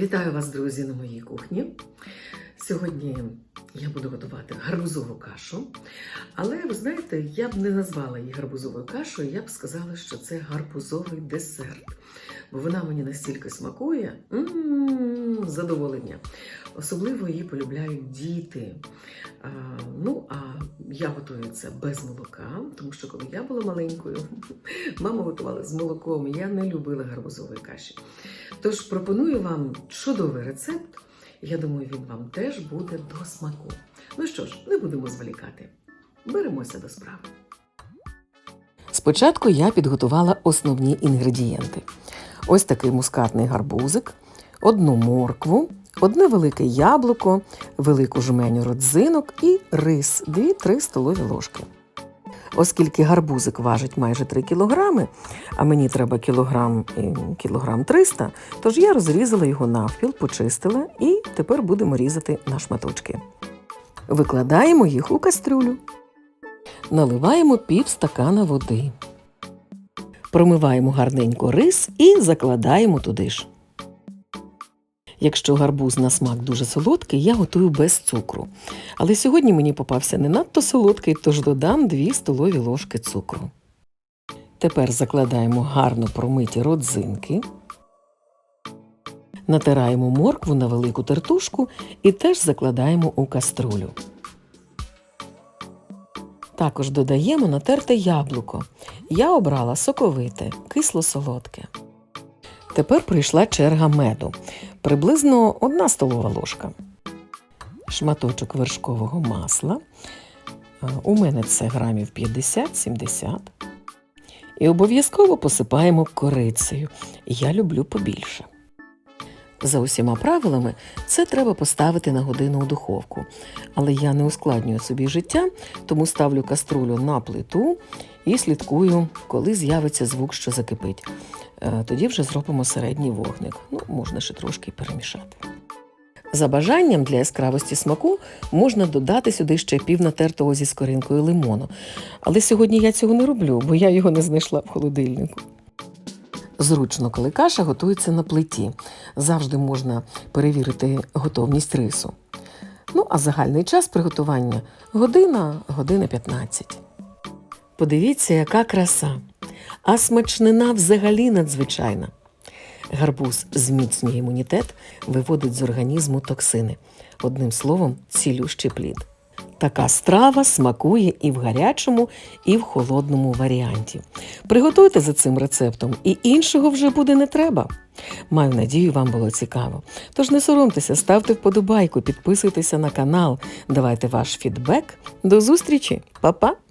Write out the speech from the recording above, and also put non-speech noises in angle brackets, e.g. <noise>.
Вітаю вас, друзі, на моїй кухні. Сьогодні я буду готувати гарбузову кашу. Але ви знаєте, я б не назвала її гарбузовою кашею, я б сказала, що це гарбузовий десерт. Бо вона мені настільки смакує м задоволення. Особливо її полюбляють діти. А, ну, а я готую це без молока, тому що коли я була маленькою, <laughs> мама готувала з молоком. Я не любила гарбузової каші. Тож пропоную вам чудовий рецепт. Я думаю, він вам теж буде до смаку. Ну що ж, не будемо зволікати. Беремося до справи. Спочатку я підготувала основні інгредієнти: ось такий мускатний гарбузик, одну моркву, одне велике яблуко, велику жменю родзинок і рис 2-3 столові ложки. Оскільки гарбузик важить майже 3 кілограми, а мені треба кілограм і кілограм 300, тож я розрізала його навпіл, почистила і тепер будемо різати на шматочки. Викладаємо їх у кастрюлю. Наливаємо пів стакана води. Промиваємо гарненько рис і закладаємо туди ж. Якщо гарбуз на смак дуже солодкий, я готую без цукру. Але сьогодні мені попався не надто солодкий, тож додам 2 столові ложки цукру. Тепер закладаємо гарно промиті родзинки. Натираємо моркву на велику тертушку і теж закладаємо у каструлю. Також додаємо натерте яблуко. Я обрала соковите, кисло-солодке. Тепер прийшла черга меду. Приблизно 1 столова ложка. Шматочок вершкового масла. У мене це грамів 50-70. І обов'язково посипаємо корицею. Я люблю побільше. За усіма правилами це треба поставити на годину у духовку. Але я не ускладнюю собі життя, тому ставлю каструлю на плиту і слідкую, коли з'явиться звук, що закипить. Е, Тоді вже зробимо середній вогник. Ну, можна ще трошки перемішати. За бажанням для яскравості смаку можна додати сюди ще пів натертого зі скоринкою лимону. Але сьогодні я цього не роблю, бо я його не знайшла в холодильнику. Зручно, коли каша готується на плиті. Завжди можна перевірити готовність рису. Ну, а загальний час приготування година, година 15. Подивіться, яка краса. А смачнина взагалі надзвичайна. Гарбуз зміцнює імунітет, виводить з організму токсини. Одним словом, цілющий плід. Така страва смакує і в гарячому, і в холодному варіанті. Приготуйте за цим рецептом, і іншого вже буде не треба. Маю надію, вам було цікаво. Тож не соромтеся, ставте вподобайку, підписуйтеся на канал, давайте ваш фідбек. До зустрічі, Па-па!